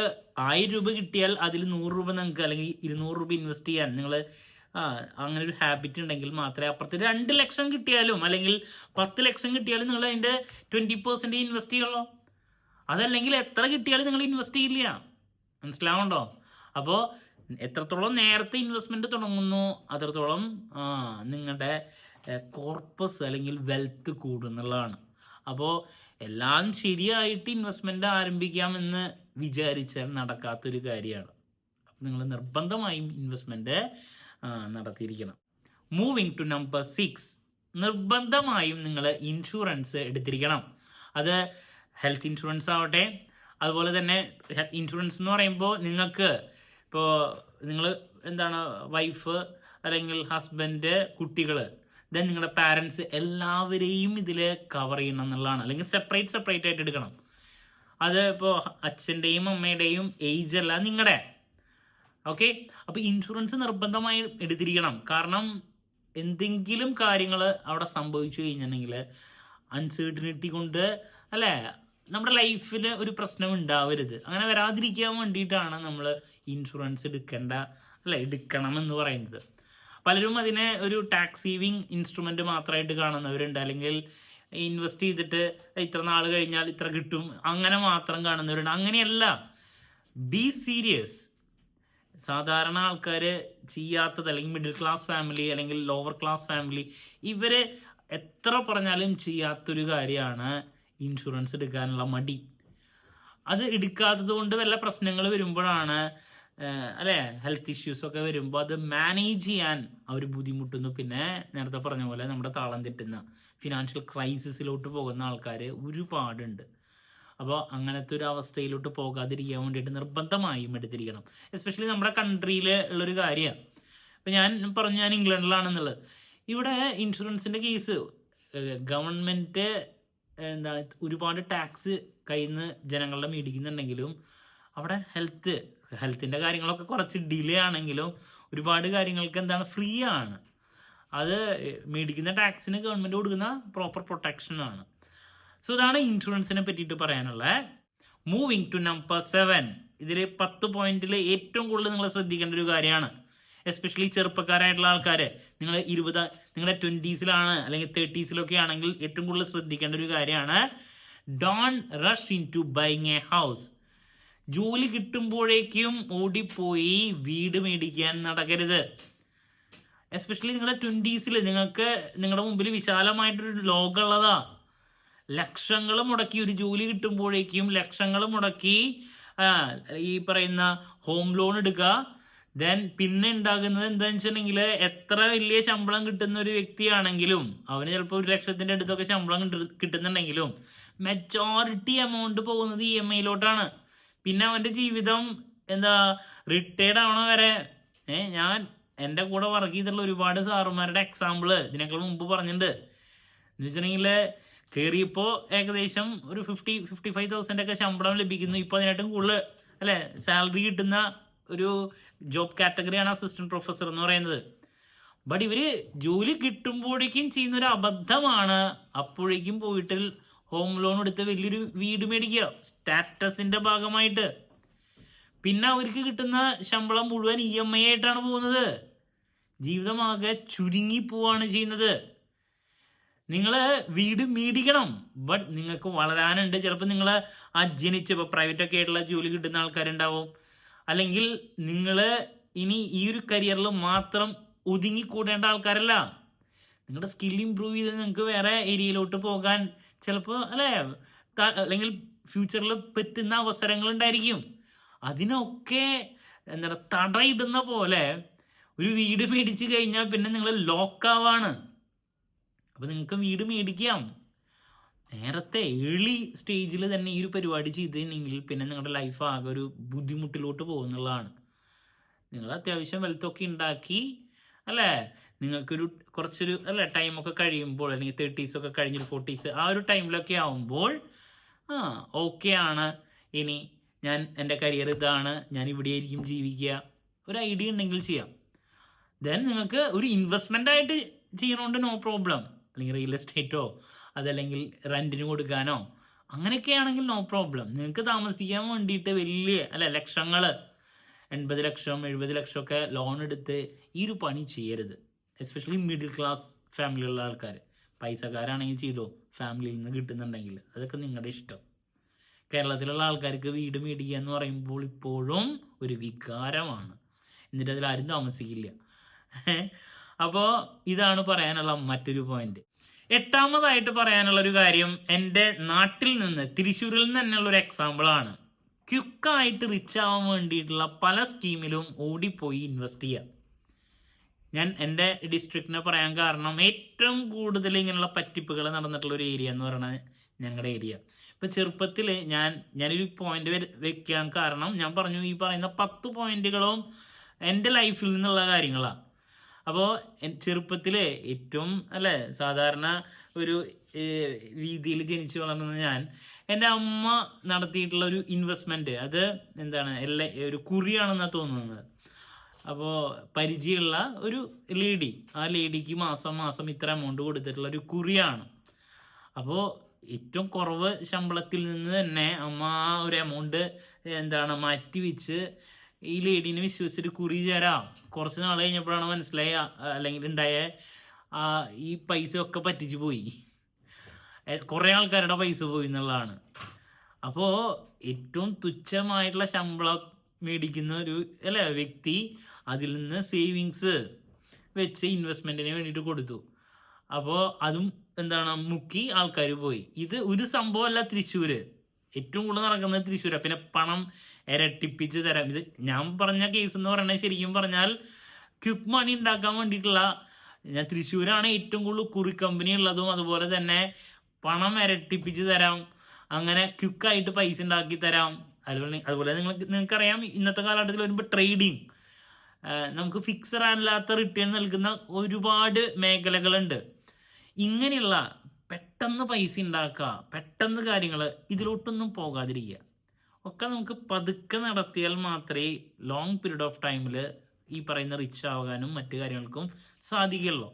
[SPEAKER 1] ആയിരം രൂപ കിട്ടിയാൽ അതിൽ നൂറ് രൂപ നിങ്ങൾക്ക് അല്ലെങ്കിൽ ഇരുന്നൂറ് രൂപ ഇൻവെസ്റ്റ് ചെയ്യാൻ നിങ്ങൾ അങ്ങനെ ഒരു ഹാബിറ്റ് ഉണ്ടെങ്കിൽ മാത്രമേ അപ്പുറത്ത് രണ്ട് ലക്ഷം കിട്ടിയാലും അല്ലെങ്കിൽ പത്ത് ലക്ഷം കിട്ടിയാലും നിങ്ങൾ അതിന്റെ ട്വന്റി പെർസെന്റ് ഇൻവെസ്റ്റ് ചെയ്യുള്ളൂ. അതല്ലെങ്കിൽ എത്ര കിട്ടിയാലും നിങ്ങൾ ഇൻവെസ്റ്റ് ചെയ്യില്ല. മനസ്സിലാവുണ്ടോ അപ്പോൾ എത്രത്തോളം നേരത്തെ ഇൻവെസ്റ്റ്മെന്റ് തുടങ്ങുന്നു അത്രത്തോളം നിങ്ങളുടെ കോർപ്പസ് അല്ലെങ്കിൽ വെൽത്ത് കൂടുന്നുള്ളതാണ് അപ്പോൾ എല്ലാം ശരിയായിട്ട് ഇൻവെസ്റ്റ്മെന്റ് ആരംഭിക്കാമെന്ന് വിചാരിച്ചാൽ നടക്കാത്തൊരു കാര്യമാണ്. നിങ്ങൾ നിർബന്ധമായും ഇൻവെസ്റ്റ്മെന്റ് നടത്തിയിരിക്കണം. മൂവിങ് ടു നമ്പർ സിക്സ് നിർബന്ധമായും നിങ്ങൾ ഇൻഷുറൻസ് എടുത്തിരിക്കണം. അത് ഹെൽത്ത് ഇൻഷുറൻസ് ആവട്ടെ അതുപോലെ തന്നെ ഇൻഷുറൻസ് എന്ന് പറയുമ്പോൾ നിങ്ങൾക്ക് ഇപ്പോൾ നിങ്ങൾ എന്താണ് വൈഫ് അല്ലെങ്കിൽ ഹസ്ബൻഡ് കുട്ടികൾ ദെൻ നിങ്ങളുടെ പാരൻസ് എല്ലാവരെയും ഇതിൽ കവർ ചെയ്യണം എന്നുള്ളതാണ്. അല്ലെങ്കിൽ സെപ്പറേറ്റ് സെപ്പറേറ്റ് ആയിട്ട് എടുക്കണം. അത് ഇപ്പോൾ അച്ഛന്റെയും അമ്മയുടെയും ഏജ് അല്ല നിങ്ങളുടെ ഓക്കെ അപ്പോൾ ഇൻഷുറൻസ് നിർബന്ധമായി എടുത്തിരിക്കണം. കാരണം എന്തെങ്കിലും കാര്യങ്ങൾ അവിടെ സംഭവിച്ചു കഴിഞ്ഞിട്ടുണ്ടെങ്കിൽ അൺസേർട്ടനിറ്റി കൊണ്ട് അല്ലേ? നമ്മുടെ ലൈഫിൽ ഒരു പ്രശ്നം ഉണ്ടാവരുത്. അങ്ങനെ വരാതിരിക്കാൻ വേണ്ടിയിട്ടാണ് നമ്മൾ ഇൻഷുറൻസ് എടുക്കേണ്ട അല്ലെ? എടുക്കണം എന്ന് പറയുന്നത്. പലരും അതിനെ ഒരു ടാക്സ് സേവിങ് ഇൻസ്ട്രുമെന്റ് മാത്രമായിട്ട് കാണുന്നവരുണ്ട്. അല്ലെങ്കിൽ ഇൻവെസ്റ്റ് ചെയ്തിട്ട് ഇത്ര നാൾ കഴിഞ്ഞാൽ ഇത്ര കിട്ടും. അങ്ങനെ മാത്രം കാണുന്നവരുണ്ട്. അങ്ങനെയല്ല. ബി സീരിയസ് സാധാരണ ആൾക്കാർ ചെയ്യാത്തത് അല്ലെങ്കിൽ മിഡിൽ ക്ലാസ് ഫാമിലി അല്ലെങ്കിൽ ലോവർ ക്ലാസ് ഫാമിലി ഇവർ എത്ര പറഞ്ഞാലും ചെയ്യാത്തൊരു കാര്യമാണ് ഇൻഷുറൻസ് എടുക്കാനുള്ള മടി. അത് എടുക്കാത്തത് കൊണ്ട് വല്ല പ്രശ്നങ്ങൾ വരുമ്പോഴാണ് അല്ലെ? ഹെൽത്ത് ഇഷ്യൂസ് ഒക്കെ വരുമ്പോൾ അത് മാനേജ് ചെയ്യാൻ അവർ ബുദ്ധിമുട്ടുന്നു. പിന്നെ നേരത്തെ പറഞ്ഞ പോലെ നമ്മുടെ താളം തെറ്റുന്ന ഫിനാൻഷ്യൽ ക്രൈസിസിലോട്ട് പോകുന്ന ആൾക്കാർ ഒരുപാടുണ്ട്. അപ്പോൾ അങ്ങനത്തെ ഒരു അവസ്ഥയിലോട്ട് പോകാതിരിക്കാൻ വേണ്ടിയിട്ട് നിർബന്ധമായും എടുത്തിരിക്കണം. എസ്പെഷ്യലി നമ്മുടെ കൺട്രിയിൽ ഉള്ളൊരു കാര്യമാണ് ഇപ്പം ഞാൻ പറഞ്ഞു ഞാൻ ഇംഗ്ലണ്ടിലാണെന്നുള്ളത്. ഇവിടെ ഇൻഷുറൻസിന്റെ കേസ് ഗവൺമെന്റ് എന്താണ് ഒരുപാട് ടാക്സ് കയ്യിൽ നിന്ന് ജനങ്ങളുടെ മേടിക്കുന്നുണ്ടെങ്കിലും അവിടെ ഹെൽത്ത് ഹെൽത്തിന്റെ കാര്യങ്ങളൊക്കെ കുറച്ച് ഡിലേ ആണെങ്കിലും ഒരുപാട് കാര്യങ്ങൾക്ക് എന്താണ് ഫ്രീ ആണ്. അത് മേടിക്കുന്ന ടാക്സിന് ഗവൺമെന്റ് കൊടുക്കുന്ന പ്രോപ്പർ പ്രൊട്ടക്ഷൻ ആണ്. സോ ഇതാണ് ഇൻഷുറൻസിനെ പറ്റിയിട്ട് പറയാനുള്ളത് മൂവിങ് ടു നമ്പർ സെവൻ ഇതിൽ പത്ത് പോയിന്റിൽ ഏറ്റവും കൂടുതൽ നിങ്ങൾ ശ്രദ്ധിക്കേണ്ട ഒരു കാര്യമാണ്. എസ്പെഷ്യലി ചെറുപ്പക്കാരായിട്ടുള്ള ആൾക്കാർ നിങ്ങൾ ഇരുപത് നിങ്ങളുടെ ട്വന്റീസിലാണ് അല്ലെങ്കിൽ തേർട്ടീസിലൊക്കെ ആണെങ്കിൽ ഏറ്റവും കൂടുതൽ ശ്രദ്ധിക്കേണ്ട ഒരു കാര്യമാണ്. Don't rush into buying a house ജോലി കിട്ടുമ്പോഴേക്കും ഓടിപ്പോയി വീട് മേടിക്കാൻ നടക്കരുത്. എസ്പെഷ്യലി നിങ്ങളുടെ ട്വന്റീസിൽ നിങ്ങൾക്ക് നിങ്ങളുടെ മുമ്പിൽ വിശാലമായിട്ടൊരു ലോകമുള്ളതാ. ലക്ഷങ്ങൾ മുടക്കി ഒരു ജോലി കിട്ടുമ്പോഴേക്കും ലക്ഷങ്ങൾ മുടക്കി ഈ പറയുന്ന ഹോം ലോൺ എടുക്കുക ദെൻ പിന്നെ ഉണ്ടാകുന്നത് എന്താണെന്ന് വെച്ചിട്ടുണ്ടെങ്കിൽ എത്ര വലിയ ശമ്പളം കിട്ടുന്ന ഒരു വ്യക്തിയാണെങ്കിലും അവന് ചിലപ്പോൾ ഒരു ലക്ഷത്തിന്റെ അടുത്തൊക്കെ ശമ്പളം കിട്ടുന്നുണ്ടെങ്കിലും മെജോറിറ്റി എമൗണ്ട് പോകുന്നത് ഇ എം ഐയിലോട്ടാണ് പിന്നെ അവന്റെ ജീവിതം എന്താ റിട്ടയർഡ് ആവണ വരെ ഏ ഞാൻ എന്റെ കൂടെ വർക്ക് ചെയ്തിട്ടുള്ള ഒരുപാട് സാറുമാരുടെ എക്സാമ്പിൾ ഇതിനേക്കാൾ മുമ്പ് പറഞ്ഞിട്ടുണ്ട്. എന്ന് വെച്ചിട്ടുണ്ടെങ്കിൽ കയറിയപ്പോൾ ഏകദേശം ഒരു ഫിഫ്റ്റി ഫിഫ്റ്റി ഫൈവ് തൗസൻഡ് ഒക്കെ ശമ്പളം ലഭിക്കുന്നു. ഇപ്പോൾ അതിനായിട്ടും കൂടുതൽ അല്ലേ സാലറി കിട്ടുന്ന ഒരു ജോബ് കാറ്റഗറിയാണ് അസിസ്റ്റന്റ് പ്രൊഫസർ എന്ന് പറയുന്നത്. ബട്ട് ഇവർ ജോലി കിട്ടുമ്പോഴേക്കും ചെയ്യുന്ന ഒരു അബദ്ധമാണ്. അപ്പോഴേക്കും പോയിട്ട് ഹോം ലോൺ എടുത്ത് വലിയൊരു വീട് മേടിക്കുക. സ്റ്റാറ്റസിന്റെ ഭാഗമായിട്ട്. പിന്നെ അവർക്ക് കിട്ടുന്ന ശമ്പളം മുഴുവൻ ഇ എം ഐ ആയിട്ടാണ് പോകുന്നത്. ജീവിതമാകെ ചുരുങ്ങി പോവാണ് ചെയ്യുന്നത്. നിങ്ങൾ വീട് മേടിക്കണം. ബട്ട് നിങ്ങൾക്ക് വളരാനുണ്ട്. ചിലപ്പോൾ നിങ്ങൾ ആ ജനിച്ച് ഇപ്പോൾ പ്രൈവറ്റ് ഒക്കെ ആയിട്ടുള്ള ജോലി കിട്ടുന്ന ആൾക്കാരുണ്ടാവും. അല്ലെങ്കിൽ നിങ്ങൾ ഇനി ഈ ഒരു കരിയറിൽ മാത്രം ഒതുങ്ങിക്കൂടേണ്ട ആൾക്കാരല്ല. നിങ്ങളുടെ സ്കിൽ ഇമ്പ്രൂവ് ചെയ്ത് നിങ്ങൾക്ക് വേറെ ഏരിയയിലോട്ട് പോകാൻ ചിലപ്പോൾ അല്ലേ? അല്ലെങ്കിൽ ഫ്യൂച്ചറിൽ പറ്റുന്ന അവസരങ്ങൾ ഉണ്ടായിരിക്കും അതിനൊക്കെ എന്താണ് തടയിടുന്ന പോലെ ഒരു വീട് മേടിച്ചു കഴിഞ്ഞാൽ പിന്നെ നിങ്ങൾ ലോക്കാവാണ് അപ്പോൾ നിങ്ങൾക്ക് വീട് മേടിക്കാം. നേരത്തെ ഏർലി സ്റ്റേജിൽ തന്നെ ഈ ഒരു പരിപാടി ചെയ്തിട്ടുണ്ടെങ്കിൽ പിന്നെ നിങ്ങളുടെ ലൈഫ് ആകെ ഒരു ബുദ്ധിമുട്ടിലോട്ട് പോകുന്നുള്ളതാണ്. നിങ്ങൾ അത്യാവശ്യം വെൽത്തൊക്കെ ഉണ്ടാക്കി അല്ലേ? നിങ്ങൾക്കൊരു കുറച്ചൊരു അല്ലേ ടൈമൊക്കെ കഴിയുമ്പോൾ അല്ലെങ്കിൽ തേർട്ടീസ് ഒക്കെ കഴിഞ്ഞൊരു ഫോർട്ടീസ് ആ ഒരു ടൈമിലൊക്കെ ആവുമ്പോൾ ആ ഓക്കെ ആണ്. ഇനി ഞാൻ എന്റെ കരിയർ ഇതാണ്. ഞാൻ ഇവിടെ ആയിരിക്കും ജീവിക്കുക. ഒരു ഐഡിയ ഉണ്ടെങ്കിൽ ചെയ്യാം. ദെൻ നിങ്ങൾക്ക് ഒരു ഇൻവെസ്റ്റ്മെന്റ് ആയിട്ട് ചെയ്യണോണ്ട് നോ പ്രോബ്ലം അല്ലെങ്കിൽ റിയൽ എസ്റ്റേറ്റോ അതല്ലെങ്കിൽ റെന്റിന് കൊടുക്കാനോ അങ്ങനെയൊക്കെ ആണെങ്കിൽ നോ പ്രോബ്ലം നിങ്ങൾക്ക് താമസിക്കാൻ വേണ്ടിയിട്ട് വലിയ അല്ല ലക്ഷങ്ങൾ എൺപത് ലക്ഷം എഴുപത് ലക്ഷം ഒക്കെ ലോൺ എടുത്ത് ഈ ഒരു പണി ചെയ്യരുത്. എസ്പെഷ്യലി മിഡിൽ ക്ലാസ് ഫാമിലിയുള്ള ആൾക്കാർ പൈസക്കാരാണെങ്കിൽ ചെയ്തോ? ഫാമിലിയിൽ നിന്ന് കിട്ടുന്നുണ്ടെങ്കിൽ. അതൊക്കെ നിങ്ങളുടെ ഇഷ്ടം. കേരളത്തിലുള്ള ആൾക്കാർക്ക് വീട് മേടിക്കുക എന്ന് പറയുമ്പോൾ ഇപ്പോഴും ഒരു വികാരമാണ്. എന്നിട്ട് അതിൽ ആരും താമസിക്കില്ല. അപ്പോൾ ഇതാണ് പറയാനുള്ള മറ്റൊരു പോയിന്റ് എട്ടാമതായിട്ട് പറയാനുള്ള ഒരു കാര്യം എന്റെ നാട്ടിൽ നിന്ന് തൃശ്ശൂരിൽ നിന്ന് തന്നെയുള്ള ഒരു എക്സാമ്പിളാണ് ക്യുക്കായിട്ട് റിച്ച് ആവാൻ വേണ്ടിയിട്ടുള്ള പല സ്കീമിലും ഓടിപ്പോയി ഇൻവെസ്റ്റ് ചെയ്യുക ഞാൻ എന്റെ ഡിസ്ട്രിക്റ്റിനെ പറയാൻ കാരണം ഏറ്റവും കൂടുതൽ ഇങ്ങനെയുള്ള പറ്റിപ്പുകൾ നടന്നിട്ടുള്ള ഒരു ഏരിയ എന്ന് പറയുന്നത് ഞങ്ങളുടെ ഏരിയ ഇപ്പം ചെറുപ്പത്തിൽ ഞാൻ ഞാനൊരു പോയിന്റ് വെക്കാൻ കാരണം ഞാൻ പറഞ്ഞു ഈ പറയുന്ന പത്ത് പോയിന്റുകളും എന്റെ ലൈഫിൽ നിന്നുള്ള കാര്യങ്ങളാണ് അപ്പോൾ ചെറുപ്പത്തിൽ ഏറ്റവും അല്ലേ സാധാരണ ഒരു രീതിയിൽ ജനിച്ചു വളർന്ന ഞാൻ എന്റെ അമ്മ നടത്തിയിട്ടുള്ള ഒരു ഇൻവെസ്റ്റ്മെന്റ് അത് എന്താണ് എല്ലാ ഒരു കുറിയാണെന്നാണ് തോന്നുന്നത്. അപ്പോൾ പരിചയമുള്ള ഒരു ലേഡി ആ ലേഡിക്ക് മാസം മാസം ഇത്ര എമൗണ്ട് കൊടുത്തിട്ടുള്ള ഒരു കുറിയാണ്. അപ്പോൾ ഏറ്റവും കുറവ് ശമ്പളത്തിൽ നിന്ന് തന്നെ അമ്മ ആ ഒരു എമൗണ്ട് എന്താണ് മാറ്റി വെച്ച് ഈ ലേഡീനെ വിശ്വസിച്ചിട്ട് കുറി ചേരാം. കുറച്ച് നാൾ കഴിഞ്ഞപ്പോഴാണ് മനസ്സിലായ അല്ലെങ്കിൽ ഉണ്ടായ ഈ പൈസ ഒക്കെ പറ്റിച്ചു പോയി. കുറേ ആൾക്കാരുടെ പൈസ പോയി എന്നുള്ളതാണ്. അപ്പോൾ ഏറ്റവും തുച്ഛമായിട്ടുള്ള ശമ്പളം മേടിക്കുന്ന ഒരു അല്ലേ വ്യക്തി അതിൽ നിന്ന് സേവിങ്സ് വെച്ച് ഇൻവെസ്റ്റ്മെന്റിന് വേണ്ടിയിട്ട് കൊടുത്തു. അപ്പോൾ അതും എന്താണ് മുക്കി ആൾക്കാർ പോയി. ഇത് ഒരു സംഭവമല്ല തൃശ്ശൂര്. ഏറ്റവും കൂടുതൽ നടക്കുന്നത് തൃശ്ശൂരാണ് പിന്നെ പണം ഇരട്ടിപ്പിച്ച് തരാം. ഇത് ഞാൻ പറഞ്ഞ കേസ് എന്ന് പറയുന്നത് ശരിക്കും പറഞ്ഞാൽ ക്വിക്ക് മണി ഉണ്ടാക്കാൻ വേണ്ടിയിട്ടുള്ള ഞാൻ തൃശ്ശൂരാണ് ഏറ്റവും കൂടുതൽ കുറി കമ്പനി ഉള്ളതും അതുപോലെ തന്നെ പണം ഇരട്ടിപ്പിച്ച് തരാം. അങ്ങനെ ക്വിക്കായിട്ട് പൈസ ഉണ്ടാക്കി തരാം. അതുപോലെ അതുപോലെ നിങ്ങൾ നിങ്ങൾക്കറിയാം ഇന്നത്തെ കാലഘട്ടത്തിൽ വരുമ്പോൾ ട്രേഡിങ് നമുക്ക് ഫിക്സഡ് അല്ലാത്ത റിട്ടേൺ നൽകുന്ന ഒരുപാട് മേഖലകളുണ്ട്. ഇങ്ങനെയുള്ള പെട്ടെന്ന് പൈസ ഉണ്ടാക്കുക പെട്ടെന്ന് കാര്യങ്ങൾ ഇതിലോട്ടൊന്നും പോകാതിരിക്കുക. ഒക്കെ നമുക്ക് പതുക്കെ നടത്തിയാൽ മാത്രമേ ലോങ് പീരീഡ് ഓഫ് ടൈമിൽ ഈ പറയുന്ന റിച്ച് ആകാനും മറ്റു കാര്യങ്ങൾക്കും സാധിക്കുള്ളൂ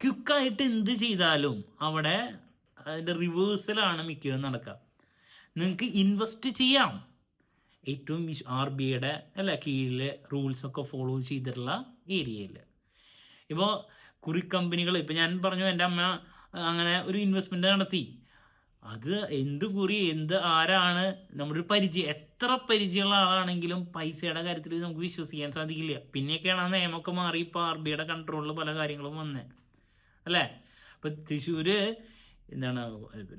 [SPEAKER 1] ക്വിക്കായിട്ട് എന്ത് ചെയ്താലും അവിടെ അതിന്റെ റിവേഴ്സലാണ് മിക്കതും നടക്കുക. നിങ്ങൾക്ക് ഇൻവെസ്റ്റ് ചെയ്യാം. ഏറ്റവും ആർ ബി ഐയുടെ അല്ല കീഴിലെ റൂൾസൊക്കെ ഫോളോ ചെയ്തിട്ടുള്ള ഏരിയയിൽ ഇപ്പോൾ കുറി കമ്പനികൾ ഇപ്പം ഞാൻ പറഞ്ഞു എന്റെ അമ്മ അങ്ങനെ ഒരു ഇൻവെസ്റ്റ്മെന്റ് നടത്തി. അത് എന്ത് കുറി എന്ത് ആരാണ് നമ്മുടെ പരിചയം എത്ര പരിചയമുള്ള ആളാണെങ്കിലും പൈസയുടെ കാര്യത്തിൽ നമുക്ക് വിശ്വസിക്കാൻ സാധിക്കില്ല. പിന്നെയൊക്കെയാണ് ആ നിയമമൊക്കെ മാറി ഇപ്പോൾ ആർ ബി ഐയുടെ കൺട്രോളിൽ പല കാര്യങ്ങളും വന്നത് അല്ലേ? ഇപ്പം തൃശ്ശൂര് എന്താണ്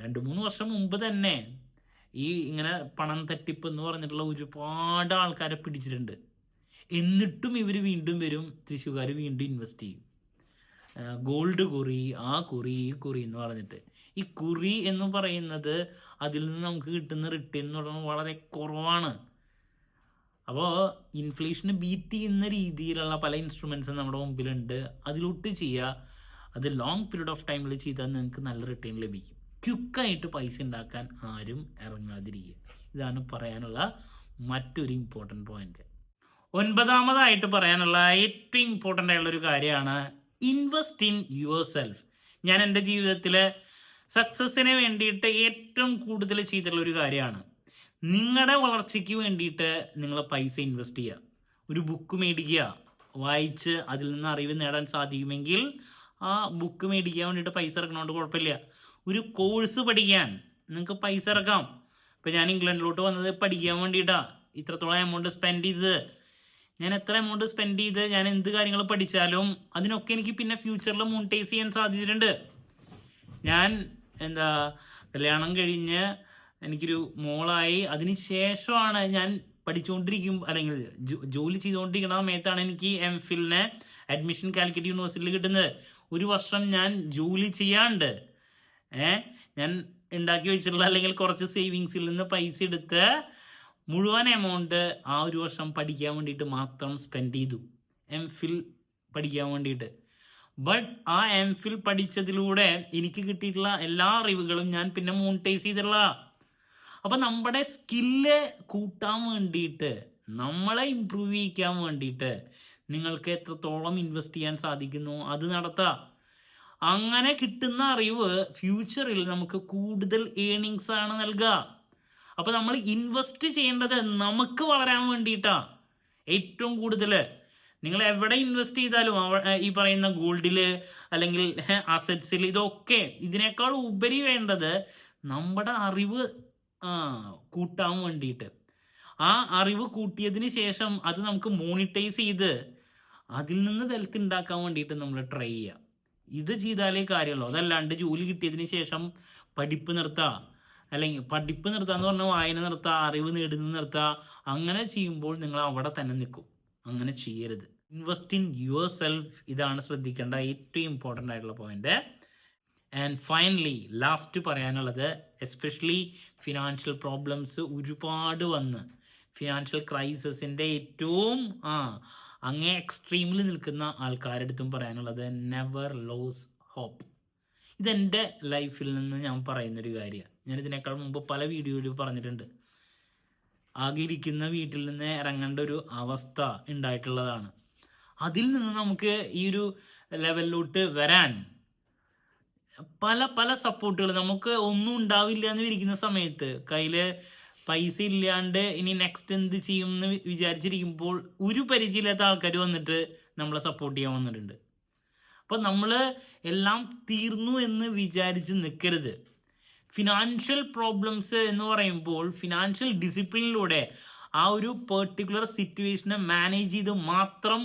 [SPEAKER 1] രണ്ട് മൂന്ന് വർഷം മുമ്പ് തന്നെ ഈ ഇങ്ങനെ പണം തട്ടിപ്പ് എന്ന് പറഞ്ഞിട്ടുള്ള ഒരുപാട് ആൾക്കാരെ പിടിച്ചിട്ടുണ്ട്. എന്നിട്ടും ഇവർ വീണ്ടും വരും തൃശ്ശൂർക്കാർ വീണ്ടും ഇൻവെസ്റ്റ് ചെയ്യും. ഗോൾഡ് കുറി ആ കുറി ഈ കുറി എന്ന് പറഞ്ഞിട്ട്. ഈ കുറി എന്ന് പറയുന്നത് അതിൽ നിന്ന് നമുക്ക് കിട്ടുന്ന റിട്ടേൺ എന്ന് പറയുന്നത് വളരെ കുറവാണ്. അപ്പോൾ ഇൻഫ്ലേഷന് ബീറ്റ് ചെയ്യുന്ന രീതിയിലുള്ള പല ഇൻസ്ട്രുമെൻസും നമ്മുടെ മുമ്പിലുണ്ട്. അതിലോട്ട് ചെയ്യുക അത് ലോങ് പീരീഡ് ഓഫ് ടൈമിൽ ചെയ്താൽ നിങ്ങൾക്ക് നല്ല റിട്ടേൺ ലഭിക്കും. ക്വിക്കായിട്ട് പൈസ ഉണ്ടാക്കാൻ ആരും ഇറങ്ങാതിരിക്കുക ഇതാണ് പറയാനുള്ള മറ്റൊരു ഇമ്പോർട്ടന്റ് പോയിന്റ് ഒൻപതാമതായിട്ട് പറയാനുള്ള ഏറ്റവും ഇമ്പോർട്ടന്റ് ആയിട്ടുള്ള ഒരു കാര്യമാണ് ഇൻവെസ്റ്റ് ഇൻ യുവർ സെൽഫ് ഞാൻ എന്റെ ജീവിതത്തിൽ സക്സസ്സിന് വേണ്ടിയിട്ട് ഏറ്റവും കൂടുതൽ ചെയ്തിട്ടുള്ള ഒരു കാര്യമാണ്. നിങ്ങളുടെ വളർച്ചയ്ക്ക് വേണ്ടിയിട്ട് നിങ്ങൾ പൈസ ഇൻവെസ്റ്റ് ചെയ്യുക. ഒരു ബുക്ക് മേടിക്കുക. വായിച്ച് അതിൽ നിന്ന് അറിവ് നേടാൻ സാധിക്കുമെങ്കിൽ ആ ബുക്ക് മേടിക്കാൻ വേണ്ടിയിട്ട് പൈസ ഇറക്കണോണ്ട് കുഴപ്പമില്ല. ഒരു കോഴ്സ് പഠിക്കാൻ നിങ്ങൾക്ക് പൈസ ഇറക്കാം. ഇപ്പം ഞാൻ ഇംഗ്ലണ്ടിലോട്ട് വന്നത് പഠിക്കാൻ വേണ്ടിയിട്ടാണ് ഇത്രത്തോളം എമൗണ്ട് സ്പെൻഡ് ചെയ്തത്. ഞാൻ എത്ര എമൗണ്ട് സ്പെൻഡ് ചെയ്ത് ഞാൻ എന്ത് കാര്യങ്ങൾ പഠിച്ചാലും അതിനൊക്കെ എനിക്ക് പിന്നെ ഫ്യൂച്ചറിൽ മോണിറ്റൈസ് ചെയ്യാൻ സാധിച്ചിട്ടുണ്ട്. ഞാൻ എന്താ കല്യാണം കഴിഞ്ഞ് എനിക്കൊരു മോളായി. അതിന് ശേഷമാണ് ഞാൻ പഠിച്ചുകൊണ്ടിരിക്കും അല്ലെങ്കിൽ ജോലി ചെയ്തുകൊണ്ടിരിക്കുന്ന സമയത്താണ് എനിക്ക് എം ഫിലിന് അഡ്മിഷൻ കാലിക്കറ്റ് യൂണിവേഴ്സിറ്റിയിൽ കിട്ടുന്നത്. ഒരു വർഷം ഞാൻ ജോലി ചെയ്യാണ്ട് ഏ ഞാൻ ഉണ്ടാക്കി വെച്ചിട്ടുള്ള അല്ലെങ്കിൽ കുറച്ച് സേവിങ്സിൽ നിന്ന് പൈസ എടുത്ത് മുഴുവൻ എമൗണ്ട് ആ ഒരു വർഷം പഠിക്കാൻ വേണ്ടിയിട്ട് മാത്രം സ്പെൻഡ് ചെയ്തു. എം ഫിൽ പഠിക്കാൻ വേണ്ടിയിട്ട്. ബട്ട് ആ എം ഫിൽ പഠിച്ചതിലൂടെ എനിക്ക് കിട്ടിയിട്ടുള്ള എല്ലാ അറിവുകളും ഞാൻ പിന്നെ മോണിറ്റൈസ് ചെയ്തിട്ടുള്ള. അപ്പം നമ്മുടെ സ്കില്ല് കൂട്ടാൻ വേണ്ടിയിട്ട് നമ്മളെ ഇമ്പ്രൂവ് ചെയ്യിക്കാൻ വേണ്ടിയിട്ട് നിങ്ങൾക്ക് എത്രത്തോളം ഇൻവെസ്റ്റ് ചെയ്യാൻ സാധിക്കുന്നു അത് നടത്താം. അങ്ങനെ കിട്ടുന്ന അറിവ് ഫ്യൂച്ചറിൽ നമുക്ക് കൂടുതൽ ഏണിങ്സ് ആണ് നൽകുക അപ്പോൾ നമ്മൾ ഇൻവെസ്റ്റ് ചെയ്യേണ്ടത് നമുക്ക് വളരാൻ വേണ്ടിയിട്ടാണ് ഏറ്റവും കൂടുതൽ നിങ്ങൾ എവിടെ ഇൻവെസ്റ്റ് ചെയ്താലും ഈ പറയുന്ന ഗോൾഡിൽ അല്ലെങ്കിൽ അസറ്റ്സിൽ ഇതൊക്കെ ഇതിനേക്കാൾ ഉപരി വേണ്ടത് നമ്മുടെ അറിവ് കൂട്ടാൻ വേണ്ടിയിട്ട്. ആ അറിവ് കൂട്ടിയതിന് ശേഷം അത് നമുക്ക് മോണിറ്റൈസ് ചെയ്ത് അതിൽ നിന്ന് വെൽത്ത് ഉണ്ടാക്കാൻ വേണ്ടിയിട്ട് നമ്മൾ ട്രൈ ചെയ്യുക ഇത് ചെയ്താലേ കാര്യമുള്ളൂ അതല്ലാണ്ട് ജോലി കിട്ടിയതിന് ശേഷം പഠിപ്പ് നിർത്തുക അല്ലെങ്കിൽ പഠിപ്പ് നിർത്തുക എന്ന് പറഞ്ഞാൽ വായന നിർത്തുക അറിവ് നേടുന്ന നിർത്തുക അങ്ങനെ ചെയ്യുമ്പോൾ നിങ്ങൾ അവിടെ തന്നെ നിൽക്കും. അങ്ങനെ ചെയ്യരുത്. ഇൻവെസ്റ്റ് ഇൻ യുവർ സെൽഫ് ഇതാണ് ശ്രദ്ധിക്കേണ്ട ഏറ്റവും ഇമ്പോർട്ടന്റ് ആയിട്ടുള്ള പോയിന്റ് ആൻഡ് ഫൈനലി ലാസ്റ്റ് പറയാനുള്ളത് എസ്പെഷ്യലി ഫിനാൻഷ്യൽ പ്രോബ്ലംസ് ഒരുപാട് വന്ന്. ഫിനാൻഷ്യൽ ക്രൈസിസിന്റെ ഏറ്റവും ആ അങ്ങേ എക്സ്ട്രീമിൽ നിൽക്കുന്ന ആൾക്കാരുടെ അടുത്തും പറയാനുള്ളത് നെവർ ലോസ് ഹോപ്പ് ഇതെന്റെ ലൈഫിൽ നിന്ന് ഞാൻ പറയുന്നൊരു കാര്യമാണ് ഞാൻ ഇതിനേക്കാൾ മുമ്പ് പല വീഡിയോയിലും പറഞ്ഞിട്ടുണ്ട്. ആകെ ഇരിക്കുന്ന വീട്ടിൽ നിന്ന് ഇറങ്ങേണ്ട ഒരു അവസ്ഥ ഉണ്ടായിട്ടുള്ളതാണ്. അതിൽ നിന്ന് നമുക്ക് ഈ ഒരു ലെവലിലോട്ട് വരാൻ പല പല സപ്പോർട്ടുകൾ നമുക്ക് ഒന്നും ഉണ്ടാവില്ല എന്ന് ഇരിക്കുന്ന സമയത്ത് കയ്യിൽ പൈസ ഇല്ലാണ്ട് ഇനി നെക്സ്റ്റ് എന്ത് ചെയ്യും എന്ന് വിചാരിച്ചിരിക്കുമ്പോൾ ഒരു പരിചയമില്ലാത്ത ആൾക്കാർ വന്നിട്ട് നമ്മളെ സപ്പോർട്ട് ചെയ്യാൻ വന്നിട്ടുണ്ട്. അപ്പോൾ നമ്മൾ എല്ലാം തീർന്നു എന്ന് വിചാരിച്ച് നിൽക്കരുത് ഫിനാൻഷ്യൽ പ്രോബ്ലംസ് എന്ന് പറയുമ്പോൾ ഫിനാൻഷ്യൽ ഡിസിപ്ലിനിലൂടെ ആ ഒരു പെർട്ടിക്കുലർ സിറ്റുവേഷനെ മാനേജ് ചെയ്ത് മാത്രം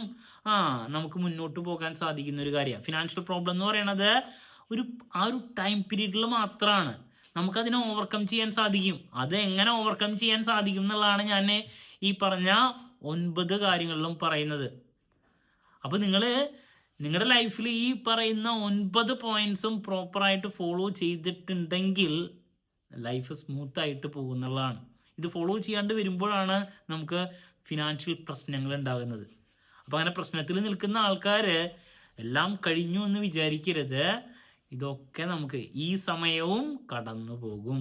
[SPEAKER 1] ആ നമുക്ക് മുന്നോട്ട് പോകാൻ സാധിക്കുന്ന ഒരു കാര്യമാണ്. ഫിനാൻഷ്യൽ പ്രോബ്ലം എന്ന് പറയുന്നത് ഒരു ആ ഒരു ടൈം പീരീഡിൽ മാത്രമാണ് നമുക്കതിനെ ഓവർകം ചെയ്യാൻ സാധിക്കും. അത് എങ്ങനെ ഓവർകം ചെയ്യാൻ സാധിക്കും എന്നുള്ളതാണ് ഞാൻ ഈ പറഞ്ഞ ഒൻപത് കാര്യങ്ങളിലും പറയുന്നത്. അപ്പോൾ നിങ്ങൾ നിങ്ങളുടെ ലൈഫിൽ ഈ പറയുന്ന ഒൻപത് പോയിന്റ്സും പ്രോപ്പറായിട്ട് ഫോളോ ചെയ്തിട്ടുണ്ടെങ്കിൽ ലൈഫ് സ്മൂത്ത് ആയിട്ട് പോകുന്നുള്ളതാണ് ഇത് ഫോളോ ചെയ്യാണ്ട് വരുമ്പോഴാണ് നമുക്ക് ഫിനാൻഷ്യൽ പ്രശ്നങ്ങൾ ഉണ്ടാകുന്നത്. അപ്പോൾ അങ്ങനെ പ്രശ്നത്തിൽ നിൽക്കുന്ന ആൾക്കാർ എല്ലാം കഴിഞ്ഞു എന്ന് വിചാരിക്കരുത്. ഇതൊക്കെ നമുക്ക് ഈ സമയവും കടന്നു പോകും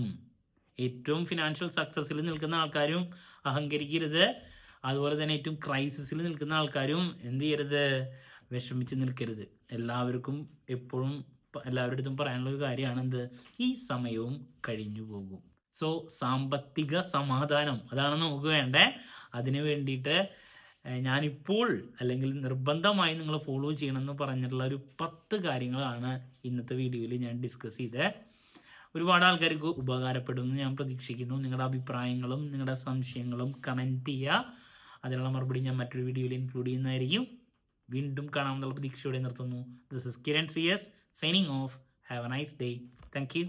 [SPEAKER 1] ഏറ്റവും ഫിനാൻഷ്യൽ സക്സസ്സിൽ നിൽക്കുന്ന ആൾക്കാരും അഹങ്കരിക്കരുത്. അതുപോലെ തന്നെ ഏറ്റവും ക്രൈസിസിൽ നിൽക്കുന്ന ആൾക്കാരും എന്ത് ചെയ്യരുത്? വിഷമിച്ച് നിൽക്കരുത്. എല്ലാവർക്കും എപ്പോഴും എല്ലാവരുടെ അടുത്തും പറയാനുള്ള ഒരു കാര്യമാണ് എന്ത്? ഈ സമയവും കഴിഞ്ഞു പോകും. സോ സാമ്പത്തിക സമാധാനം അതാണ് നമുക്ക് വേണ്ടേ. അതിന് വേണ്ടിയിട്ട് ഞാനിപ്പോൾ അല്ലെങ്കിൽ നിർബന്ധമായി നിങ്ങൾ ഫോളോ ചെയ്യണമെന്ന് പറഞ്ഞിട്ടുള്ള ഒരു പത്ത് കാര്യങ്ങളാണ് ഇന്നത്തെ വീഡിയോയിൽ ഞാൻ ഡിസ്കസ് ചെയ്ത ഒരുപാട് ആൾക്കാർക്ക് ഉപകാരപ്പെടുമെന്ന് ഞാൻ പ്രതീക്ഷിക്കുന്നു. നിങ്ങളുടെ അഭിപ്രായങ്ങളും നിങ്ങളുടെ സംശയങ്ങളും കമന്റ് ചെയ്യുക. അതിനുള്ള മറുപടി ഞാൻ മറ്റൊരു വീഡിയോയിൽ ഇൻക്ലൂഡ് ചെയ്യുന്നതായിരിക്കും. വീണ്ടും കാണാമെന്നുള്ള പ്രതീക്ഷയോടെ നിർത്തുന്നു. This is Kiran C S signing off have a nice day thank you